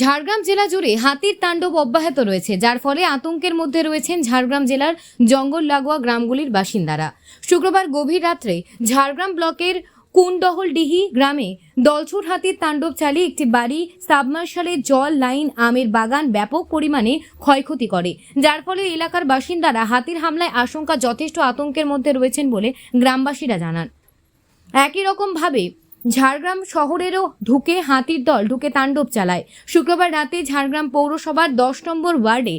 ঝাড়গ্রাম জেলা জুড়ে হাতির তাণ্ডব অব্যাহত রয়েছে, যার ফলে আতঙ্কের মধ্যে রয়েছেন ঝাড়গ্রাম জেলার জঙ্গল লাগোয়া গ্রামগুলির বাসিন্দারা। শুক্রবার গভীর রাত্রে ঝাড়গ্রাম ব্লকের কুন্ডহলডিহি গ্রামে দলছুট হাতির তাণ্ডব চালিয়ে একটি বাড়ি, সাবমার্শালের জল লাইন, আমের বাগান ব্যাপক পরিমাণে ক্ষয়ক্ষতি করে, যার ফলে এলাকার বাসিন্দারা হাতির হামলায় আশঙ্কা যথেষ্ট আতঙ্কের মধ্যে রয়েছেন বলে গ্রামবাসীরা জানান। একই রকমভাবে ঝাড়গ্রাম শহরেরও ঢুকে হাতির দল, ঢুকে তাণ্ডব চালায়। শুক্রবার রাতে ঝাড়গ্রাম পৌরসভার দশ নম্বর ওয়ার্ডে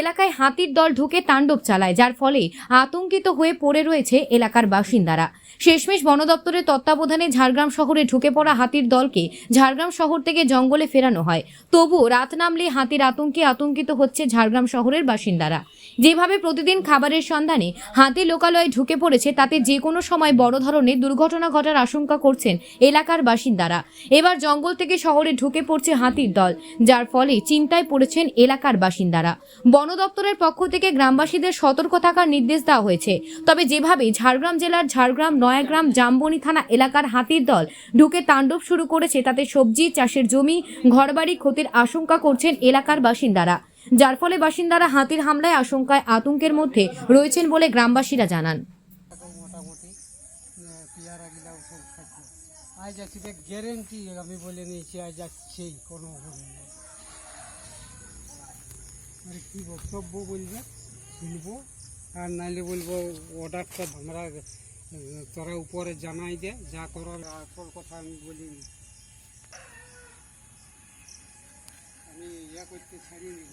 এলাকায় হাতির দল ঢুকে তাণ্ডব চালায়, যার ফলে আতঙ্কিত হয়ে পড়ে রয়েছে এলাকার বাসিন্দারা। শেষমেশ বন দপ্তরের তত্ত্বাবধানে ঝাড়গ্রাম শহরে ঢুকে পড়া হাতির দলকে ঝাড়গ্রাম শহর থেকে জঙ্গলে ফেরানো হয়। তবুও রাত নামলে হাতির আতঙ্কে আতঙ্কিত হচ্ছে ঝাড়গ্রাম শহরের বাসিন্দারা। যেভাবে প্রতিদিন খাবারের সন্ধানে হাতি লোকালয়ে ঢুকে পড়েছে, তাতে যে কোনো সময় বড় ধরনের দুর্ঘটনা ঘটার আশঙ্কা করছেন এলাকার বাসিন্দারা। এবার জঙ্গল থেকে শহরে ঢুকে পড়ছে হাতির দল, যার ফলে চিন্তায় পড়েছেন এলাকার বাসিন্দারা। বন দপ্তরের পক্ষ থেকে গ্রামবাসীদের সতর্ক থাকার নির্দেশ দেওয়া হয়েছে। তবে যেভাবে ঝাড়গ্রাম জেলার ঝাড়গ্রাম, নয়াগ্রাম, জামবনি থানা এলাকার হাতির দল ঢুকে তাণ্ডব শুরু করেছে, তাতে সবজি, চাষের জমি, ঘরবাড়ি ক্ষতির আশঙ্কা করছেন এলাকার বাসিন্দারা। যার ফলে বাসিন্দারা হাতির হামলায় আশঙ্কায় আতঙ্কের মধ্যে রয়েছেন বলে গ্রামবাসীরা জানান। আজ দেখ গ্যারেন্টি আমি বলে নিয়েছি, আজ যাচ্ছেই কোনো নেই। আর কী বক্তব্য বলবে? শুনব? আর নাইলে বলব অর্ডারটা আমরা তোরা উপরে জানাই দে, যা করার, আসল কথা আমি বলিনি আমি ইয়া করতে ছাড়িয়ে নিব।